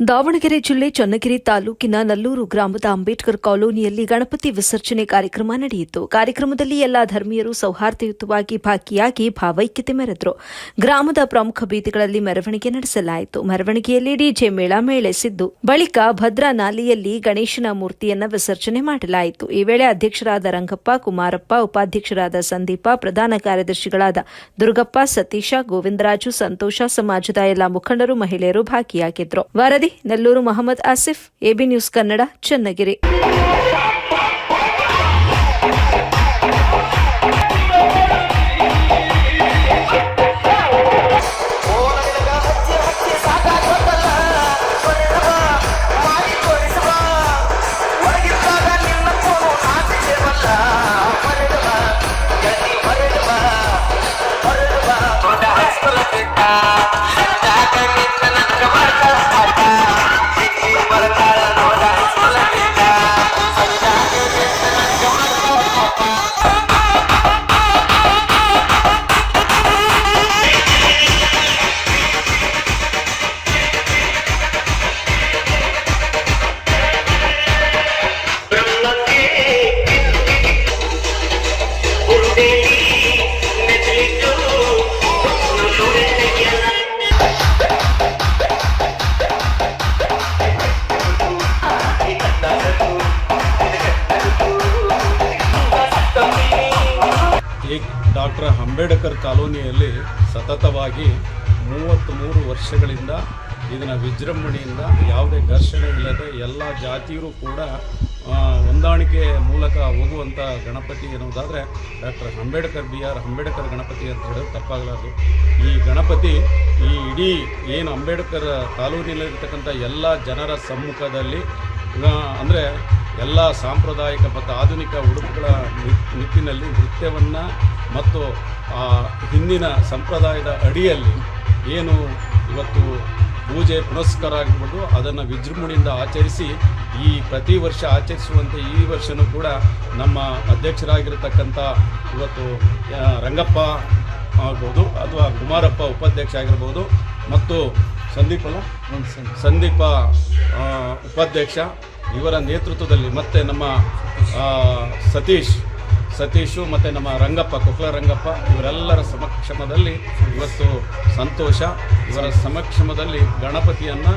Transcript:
ದಾವಣಗೆರೆ ಜಿಲ್ಲೆ ಚನ್ನಗಿರಿ ತಾಲೂಕಿನ ನಲ್ಲೂರು ಗ್ರಾಮದ ಅಂಬೇಡ್ಕರ್ ಕಾಲೋನಿಯಲ್ಲಿ ಗಣಪತಿ ವಿಸರ್ಜನೆ ಕಾರ್ಯಕ್ರಮ ನಡೆಯಿತು. ಕಾರ್ಯಕ್ರಮದಲ್ಲಿ ಎಲ್ಲಾ ಧರ್ಮೀಯರು ಸೌಹಾರ್ದಯುತವಾಗಿ ಭಾಗಿಯಾಗಿ ಭಾವೈಕ್ಯತೆ ಮೆರೆದರು. ಗ್ರಾಮದ ಪ್ರಮುಖ ಬೀದಿಗಳಲ್ಲಿ ಮೆರವಣಿಗೆ ನಡೆಸಲಾಯಿತು. ಮೆರವಣಿಗೆಯಲ್ಲಿ ಡಿಜೆ ಮೇಳ ಮೇಳೈಸಿದ್ದು, ಬಳಿಕ ಭದ್ರಾ ನಾಲೆಯಲ್ಲಿ ಗಣೇಶನ ಮೂರ್ತಿಯನ್ನು ವಿಸರ್ಜನೆ ಮಾಡಲಾಯಿತು. ಈ ವೇಳೆ ಅಧ್ಯಕ್ಷರಾದ ರಂಗಪ್ಪ, ಕುಮಾರಪ್ಪ, ಉಪಾಧ್ಯಕ್ಷರಾದ ಸಂದೀಪ, ಪ್ರಧಾನ ಕಾರ್ಯದರ್ಶಿಗಳಾದ ದುರ್ಗಪ್ಪ, ಸತೀಶ, ಗೋವಿಂದರಾಜು, ಸಂತೋಷ, ಸಮಾಜದ ಎಲ್ಲ ಮುಖಂಡರು, ಮಹಿಳೆಯರು ಭಾಗಿಯಾಗಿದ್ರು ವರದಿ Nallur Mohammed Asif AB news Kannada Channagiri. Doctor Ambedkar ಕಾಲೋನಿಯಲ್ಲಿ ಸತತವಾಗಿ ಮೂವತ್ತ್ಮೂರು ವರ್ಷಗಳಿಂದ ಇದನ್ನು ವಿಜೃಂಭಣೆಯಿಂದ ಯಾವುದೇ ಘರ್ಷಣೆ ಇಲ್ಲದೆ ಎಲ್ಲ ಜಾತಿಯರು ಕೂಡ ಹೊಂದಾಣಿಕೆ ಮೂಲಕ ಹೋಗುವಂಥ ಗಣಪತಿ ಎನ್ನುವುದಾದರೆ doctor Ambedkar B R Ambedkar Ganapati ಅಂತ ಹೇಳೋದು ತಪ್ಪಾಗಲಾರದು. ಈ ಗಣಪತಿ ಈ ಇಡೀ ಏನು ಅಂಬೇಡ್ಕರ್ ಕಾಲೋನಿಯಲ್ಲಿರ್ತಕ್ಕಂಥ ಎಲ್ಲ ಜನರ ಸಮ್ಮುಖದಲ್ಲಿ ಅಂದರೆ ಎಲ್ಲ ಸಾಂಪ್ರದಾಯಿಕ ಮತ್ತು ಆಧುನಿಕ ಉಡುಪುಗಳ ನಿಟ್ಟಿನಲ್ಲಿ ನೃತ್ಯವನ್ನು ಮತ್ತು ಆ ಹಿಂದಿನ ಸಂಪ್ರದಾಯದ ಅಡಿಯಲ್ಲಿ ಏನು ಇವತ್ತು ಪೂಜೆ ಪುನಸ್ಕಾರ ಆಗಿರ್ಬೋದು ಅದನ್ನು ವಿಜೃಂಭಣೆಯಿಂದ ಆಚರಿಸಿ ಈ ಪ್ರತಿ ವರ್ಷ ಆಚರಿಸುವಂತೆ ಈ ವರ್ಷವೂ ಕೂಡ ನಮ್ಮ ಅಧ್ಯಕ್ಷರಾಗಿರತಕ್ಕಂಥ ಇವತ್ತು ರಂಗಪ್ಪ ಆಗ್ಬೋದು ಅಥವಾ ಕುಮಾರಪ್ಪ ಉಪಾಧ್ಯಕ್ಷ ಆಗಿರ್ಬೋದು ಮತ್ತು ಸಂದೀಪಲ್ಲ? ಸಂದೀಪ. ಉಪಾಧ್ಯಕ್ಷ. ಇವರ ನೇತೃತ್ವದಲ್ಲಿ ಮತ್ತು ನಮ್ಮ ಸತೀಶ್, ಸತೀಶು ಮತ್ತು ನಮ್ಮ ರಂಗಪ್ಪ, ಕೊಕ್ಲ ರಂಗಪ್ಪ, ಇವರೆಲ್ಲರ ಸಮಕ್ಷಮದಲ್ಲಿ ಇವತ್ತು ಸಂತೋಷ. ಇವರ ಸಮಕ್ಷಮದಲ್ಲಿ ಗಣಪತಿಯನ್ನು